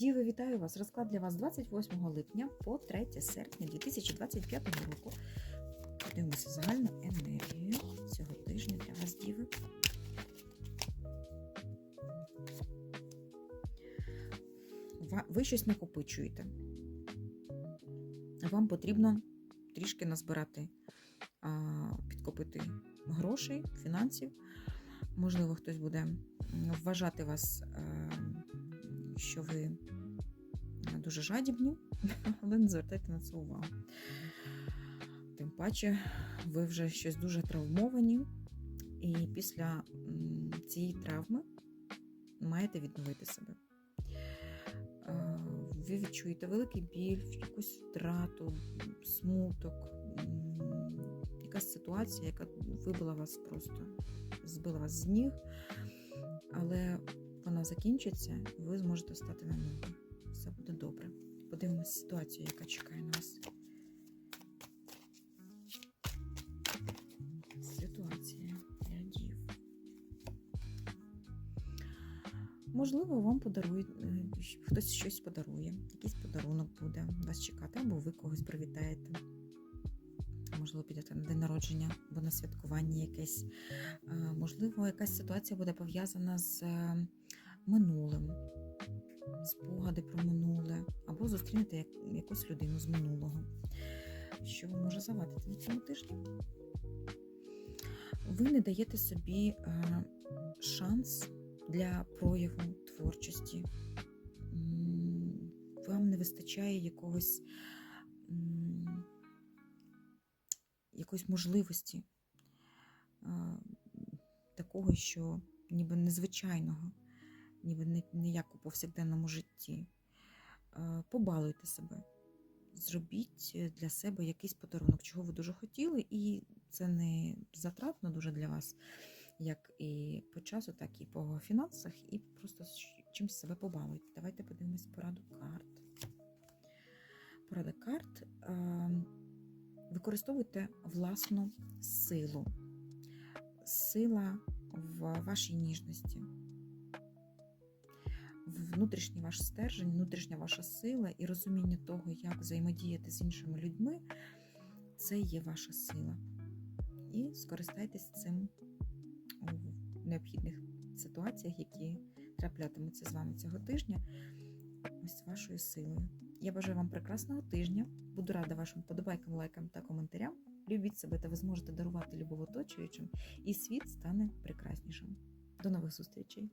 Діви, вітаю вас! Розклад для вас 28 липня по 3 серпня 2025 року. Подивимося загальну енергію цього тижня для вас, Діви. Ви щось накопичуєте. Вам потрібно трішки назбирати, підкопити грошей, фінансів. Можливо, хтось буде вважати вас, е, що ви дуже жадібні, але не звертайте на це увагу. Тим паче, ви вже щось дуже травмовані, і після цієї травми маєте відновити себе. Ви відчуєте великий біль, якусь втрату, смуток, якась ситуація, яка вибила вас просто, збила вас з ніг, але вона закінчиться, і ви зможете стати на ноги. Все буде добре. Подивимося ситуацію, яка чекає на вас. Ситуація для дів. Можливо, вам подарують, е, хтось щось подарує, якийсь подарунок буде вас чекати, або ви когось привітаєте. Можливо, підете на день народження або на святкування якесь. Е, Можливо, якась ситуація буде пов'язана з е, минулим, спогади про минуле, або зустрінете як- якусь людину з минулого. Що може завадити на цьому тижні? Ви не даєте собі е, шанс для прояву творчості. Вам не вистачає якогось якоїсь можливості е, такого, що ніби незвичайного, ніби не, як у повсякденному житті. Е, Побалуйте себе. Зробіть для себе якийсь подарунок, чого ви дуже хотіли, і це не затратно дуже для вас, як і по часу, так і по фінансах, і просто чимось себе побалуйте. Давайте подивимось пораду карт. Порада карт. Е, Використовуйте власну силу. Сила в вашій ніжності. Внутрішній ваш стержень, внутрішня ваша сила і розуміння того, як взаємодіяти з іншими людьми, це є ваша сила. І скористайтесь цим у необхідних ситуаціях, які траплятимуться з вами цього тижня, ось вашою силою. Я бажаю вам прекрасного тижня. Буду рада вашим подобайкам, лайкам та коментарям. Любіть себе та ви зможете дарувати любов оточуючим, і світ стане прекраснішим. До нових зустрічей!